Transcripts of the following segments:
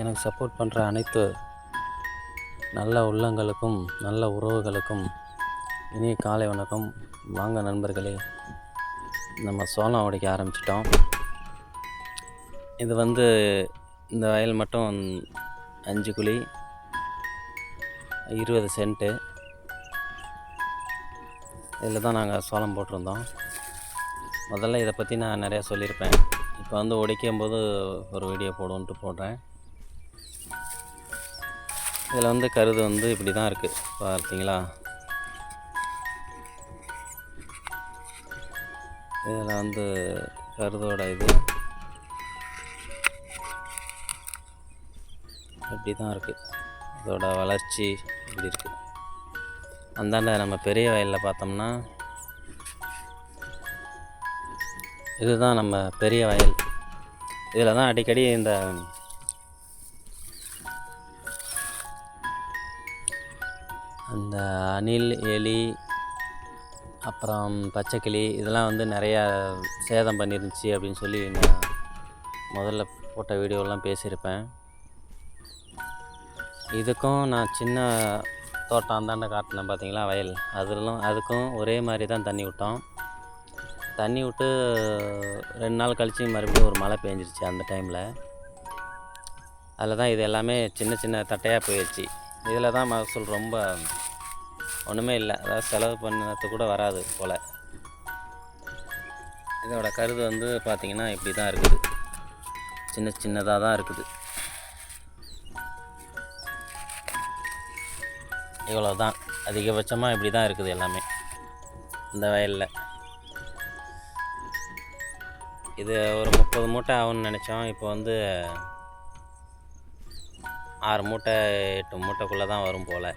எனக்கு சப்போர்ட் பண்ணுற அனைத்து நல்ல உள்ளங்களுக்கும் நல்ல உறவுகளுக்கும் இனிய காலை வணக்கம். வாங்க நண்பர்களே நம்ம சோளம் உடைக்க ஆரம்பிச்சிட்டோம். இது வந்து இந்த வயல் மட்டும் அஞ்சு குழி இருபது சென்ட்டு இதில் தான் நாங்கள் சோளம் போட்டிருந்தோம். முதல்ல இதை பற்றி நான் நிறையா சொல்லியிருப்பேன். இப்போ வந்து உடைக்கும் போது ஒரு வீடியோ போடுவோன்ட்டு போடுறேன். இதில் வந்து கருது வந்து இப்படி தான் இருக்குது பார்த்தீங்களா? இதில் வந்து கருதோட இது இப்படி தான் இருக்குது இதோட வளர்ச்சி இப்படி இருக்குது அந்தாண்ட நம்ம பெரிய வயலில் பார்த்தோம்னா இதுதான் நம்ம பெரிய வயல். இதில் தான் அடிக்கடி இந்த அந்த அணில் எலி அப்புறம் பச்சைக்கிளி இதெல்லாம் வந்து நிறையா சேதம் பண்ணிருந்துச்சு அப்படின்னு சொல்லி நான் முதல்ல போட்ட வீடியோலாம் பேசியிருப்பேன். இதுக்கும் நான் சின்ன தோட்டம் அந்தாண்ட காட்டினேன் பார்த்தீங்களா வயல். அதிலும் அதுக்கும் ஒரே மாதிரி தான் தண்ணி விட்டோம். தண்ணி விட்டு ரெண்டு நாள் கழித்து மறுபடியும் ஒரு மழை பெஞ்சிருச்சு அந்த டைமில். அதில் தான் இது எல்லாமே சின்ன சின்ன தட்டையாக போயிடுச்சு இதில் தான் மகசூல் ரொம்ப ஒன்றுமே இல்லை. அதாவது செலவு பண்ணது கூட வராது போல். இதோட கருது வந்து பார்த்திங்கன்னா இப்படி தான் இருக்குது. சின்ன சின்னதாக தான் இருக்குது. இவ்வளோ தான். அதிகபட்சமாக இப்படி தான் இருக்குது எல்லாமே. இந்த வயலில். இது ஒரு முப்பது மூட்டை ஆகும்னு நினச்சோம். இப்போ வந்து ஆறு மூட்டை எட்டு மூட்டைக்குள்ளே தான் வரும் போல்.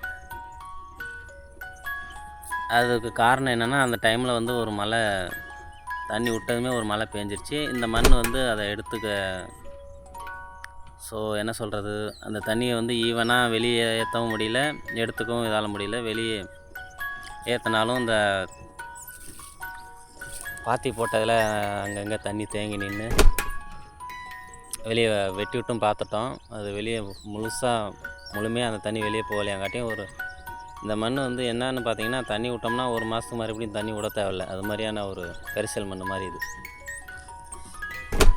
அதுக்கு காரணம் என்னென்னா அந்த டைமில் வந்து ஒரு மழை தண்ணி விட்டதுமே ஒரு மழை பேஞ்சிருச்சு. இந்த மண் வந்து அதை எடுத்துக்க ஸோ என்ன சொல்கிறது அந்த தண்ணியை வந்து ஈவனாக வெளியே ஏற்றவும் முடியல எடுத்துக்கவும் இதால் முடியல. வெளியே ஏற்றினாலும் இந்த பாத்தி போட்டதில் அங்கங்கே தண்ணி தேங்கி நின்று வெளியே வெட்டி விட்டும் பார்த்துட்டோம் அது வெளியே முழுசாக முழுமையாக அந்த தண்ணி வெளியே போகலையாங்காட்டியும் ஒரு இந்த மண் வந்து என்னன்னு பார்த்தீங்கன்னா தண்ணி விட்டோம்னா ஒரு மாதத்துக்கு மறுபடியும் தண்ணி விட தேவையில்ல. அது மாதிரியான ஒரு கரிசல் மண் மாதிரி இது.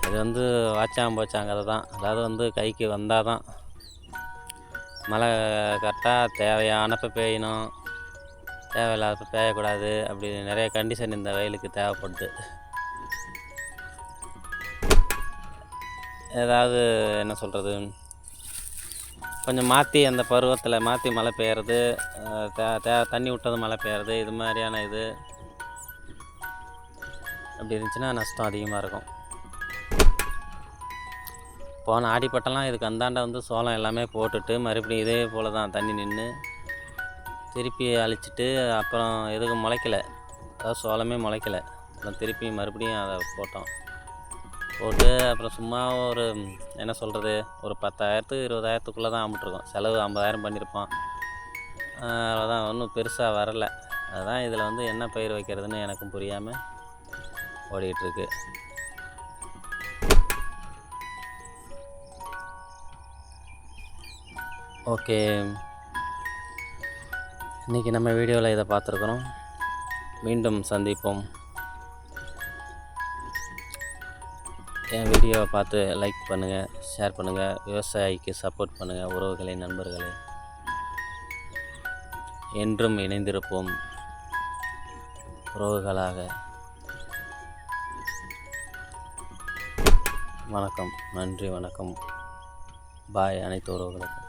இது வந்து வாச்சாம் போச்சாங்க தான். அதாவது வந்து கைக்கு வந்தால் தான் மழை கரெக்டாக தேவையானப்போ பெய்யணும் தேவையில்லாதப்போ பெய்யக்கூடாது அப்படி நிறைய கண்டிஷன் இந்த வயலுக்கு தேவைப்படுது. ஏதாவது என்ன சொல்கிறது கொஞ்சம் மாற்றி அந்த பருவத்தில் மாற்றி மழை பெய்யறது தே தே தண்ணி விட்டது மழை பெய்யறது இது மாதிரியான இது. அப்படி இருந்துச்சுன்னா நஷ்டம் அதிகமாக இருக்கும். போன ஆடிப்பட்டெல்லாம் இதுக்கு அந்தாண்ட வந்து சோளம் எல்லாமே போட்டுட்டு மறுபடியும் இதே போல் தான் தண்ணி நின்று திருப்பி அழிச்சிட்டு அப்புறம் எதுக்கும் முளைக்கல. அதாவது சோளமே முளைக்கல. அப்புறம் திருப்பி மறுபடியும் அதை போட்டோம். போட்டு அப்புறம் சும்மா ஒரு என்ன சொல்கிறது ஒரு பத்தாயிரத்துக்கு இருபதாயிரத்துக்குள்ளே தான் அம்பிட்ருக்கோம் செலவு ஐம்பதாயிரம் பண்ணியிருப்போம். அவ்வளோதான் ஒன்றும் பெருசாக வரல. அதுதான் இதில் வந்து என்ன பயிர் வைக்கிறதுன்னு எனக்கும் புரியாமல் ஓடிக்கிட்டுருக்கு ஓகே. இன்றைக்கி நம்ம வீடியோவில் இதை பார்த்துருக்குறோம். மீண்டும் சந்திப்போம். என் வீடியோவை பார்த்து லைக் பண்ணுங்கள் ஷேர் பண்ணுங்கள் விவசாயிக்கு சப்போர்ட் பண்ணுங்கள் உறவுகளை நண்பர்களே. என்றும் இணைந்திருப்போம் உறவுகளாக. வணக்கம் நன்றி வணக்கம். பாய் அனைத்து உறவுகளுக்கும்.